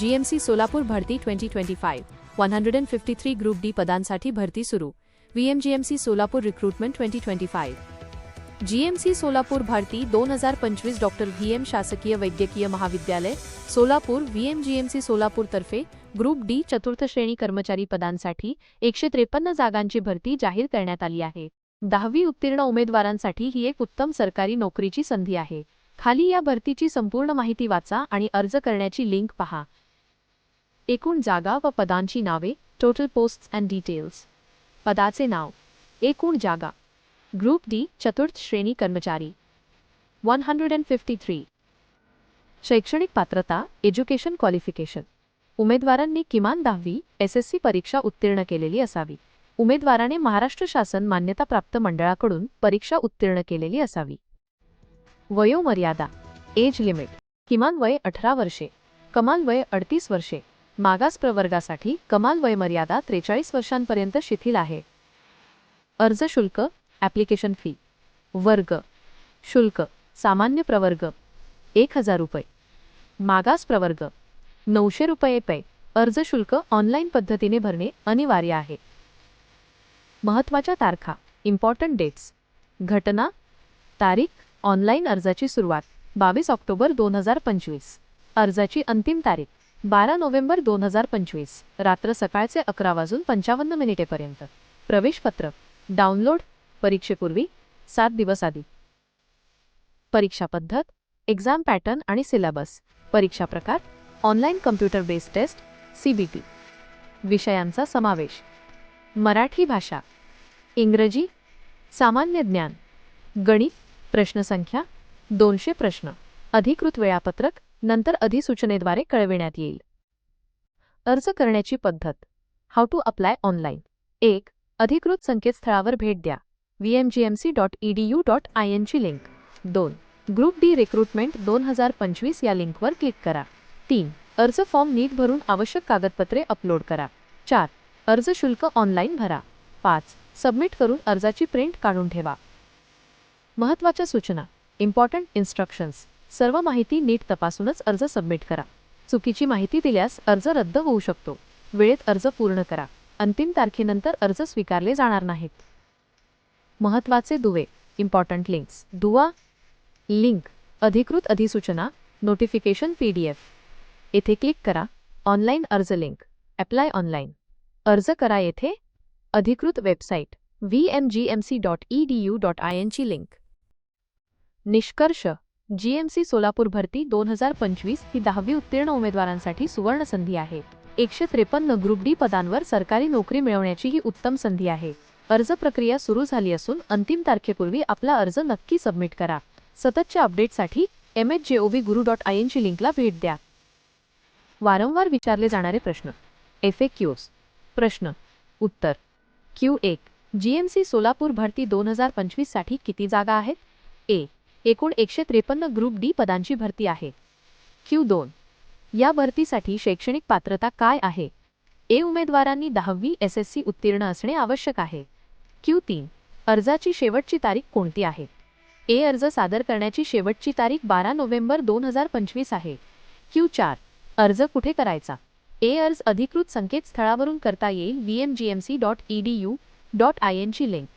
GMC Solapur भरती twenty twenty five. One hundred and fifty three group D पदांसाठी भरती सुरू. VMGMC Solapur recruitment twenty twenty five GMC Solapur भरती दोन हजार पंचवीस डॉक्टर व्ही एम शासकीय वैद्यकीय महाविद्यालय सोलापूर व्हीएमजीएमसी सोलापूरतर्फे ग्रुप डी चतुर्थ श्रेणी कर्मचारी पदांसाठी एकशे त्रेपन्न जागांची भरती जाहीर करण्यात आली आहे. दहावी उत्तीर्ण उमेदवारांसाठी ही एक उत्तम सरकारी नोकरीची संधी आहे. खाली या भरतीची संपूर्ण माहिती वाचा आणि अर्ज करण्याची लिंक पहा. एकूण जागा व पदांची नावे टोटल पोस्ट्स अँड डिटेल्स पदाचे नाव. एकूण जागा. ग्रुप डी चतुर्थ श्रेणी कर्मचारी. One hundred and fifty three शैक्षणिक पात्रता एज्युकेशन क्वालिफिकेशन उमेदवारांनी किमान दहावी एस एस सी परीक्षा उत्तीर्ण केलेली असावी. उमेदवाराने महाराष्ट्र शासन मान्यताप्राप्त मंडळाकडून परीक्षा उत्तीर्ण केलेली असावी. वयोमर्यादा. एज लिमिट किमान वय अठरा वर्षे. कमाल वय अडतीस वर्षे. मागास प्रवर्गासाठी कमाल वयमर्यादा त्रेचाळीस वर्षांपर्यंत शिथिल आहे. अर्ज शुल्क ॲप्लिकेशन फी वर्ग. शुल्क सामान्य प्रवर्ग. एक हजार रुपये. मागास प्रवर्ग. नऊशे रुपये पै. अर्ज शुल्क ऑनलाईन पद्धतीने भरणे अनिवार्य आहे. महत्त्वाच्या तारखा. इम्पॉर्टंट डेट्स घटना. तारीख. ऑनलाईन अर्जाची सुरुवात. बावीस ऑक्टोबर दोन हजार पंचवीस. अर्जाची अंतिम तारीख. बारा नोव्हेंबर दोन हजार पंचवीस रात्र सकाळचे अकरा वाजून पंचावन्न मिनिटेपर्यंत. प्रवेशपत्रक डाउनलोड. परीक्षेपूर्वी सात दिवस आधी. परीक्षा पद्धत एक्झाम पॅटर्न आणि सिलेबस परीक्षा प्रकार online computer based test CBT विषयांचा समावेश. मराठी भाषा. इंग्रजी. सामान्य ज्ञान. गणित. प्रश्नसंख्या दोनशे प्रश्न. अधिकृत वेळापत्रक नंतर अधिसूचनेद्वारे कळविण्यात येईल. अर्ज करण्याची पद्धत. हाऊ टू अप्लाय ऑनलाईन एक अधिकृत संकेतस्थळावर भेट द्या. V M G M C dot E D U dot I एनची link दोन ग्रुप डी रिक्रुटमेंट दोन हजार पंचवीस या लिंकवर क्लिक करा. तीन अर्ज फॉर्म नीट भरून आवश्यक कागदपत्रे अपलोड करा. चार अर्ज शुल्क ऑनलाईन भरा. पाच सबमिट करून अर्जाची प्रिंट काढून ठेवा. महत्त्वाच्या सूचना. इम्पॉर्टंट इन्स्ट्रक्शन्स सर्व माहिती नीट तपासूनच अर्ज सबमिट करा. चुकीची माहिती दिल्यास अर्ज रद्द होऊ शकतो. वेळेत अर्ज पूर्ण करा. अंतिम तारखेनंतर अर्ज स्वीकारले जाणार नाहीत. महत्त्वाचे दुवे. इम्पॉर्टंट लिंक्स दुवा. लिंक अधिकृत अधिसूचना. नोटिफिकेशन पी डी एफ येथे क्लिक करा. ऑनलाईन अर्ज लिंक अप्लाय ऑनलाईन अर्ज करा येथे. अधिकृत website V M G M C dot E D U dot I एनची link निष्कर्ष. जीएमसी सोलापूर भरती दोन हजार पंचवीस ही दहावी उत्तीर्ण उमेदवारांसाठी सुवर्ण संधी आहे. एकशे त्रेपन्न ग्रुप डी पदांवर सरकारी नोकरी मिळवण्याची ही उत्तम संधी आहे. अर्ज प्रक्रिया सुरू झाली असून अंतिम तारखेपूर्वी आपला अर्ज नक्की सबमिट करा. सततच्या अपडेटसाठी M H J O V guru dot I एनची लिंकला भेट द्या. वारंवार विचारले जाणारे प्रश्न. एफ ए क्यूज प्रश्न. उत्तर. क्यू एक. जीएमसी सोलापूर भरती दोन हजार पंचवीससाठी किती जागा आहेत? ए. एकूण एकशे त्रेपन्न ग्रुप डी पदांची भरती आहे. क्यू दोन. या भरतीसाठी शैक्षणिक पात्रता काय आहे? ए उमेदवारांनी दहावी एस एस सी उत्तीर्ण असणे आवश्यक आहे. क्यू तीन. अर्जाची शेवटची तारीख कोणती आहे? ए अर्ज सादर करण्याची शेवटची तारीख बारा नोव्हेंबर दोन हजार पंचवीस आहे. क्यू चार. अर्ज कुठे करायचा? ए अर्ज अधिकृत संकेतस्थळावरून करता येईल V M G M C dot E D U dot I एनची link.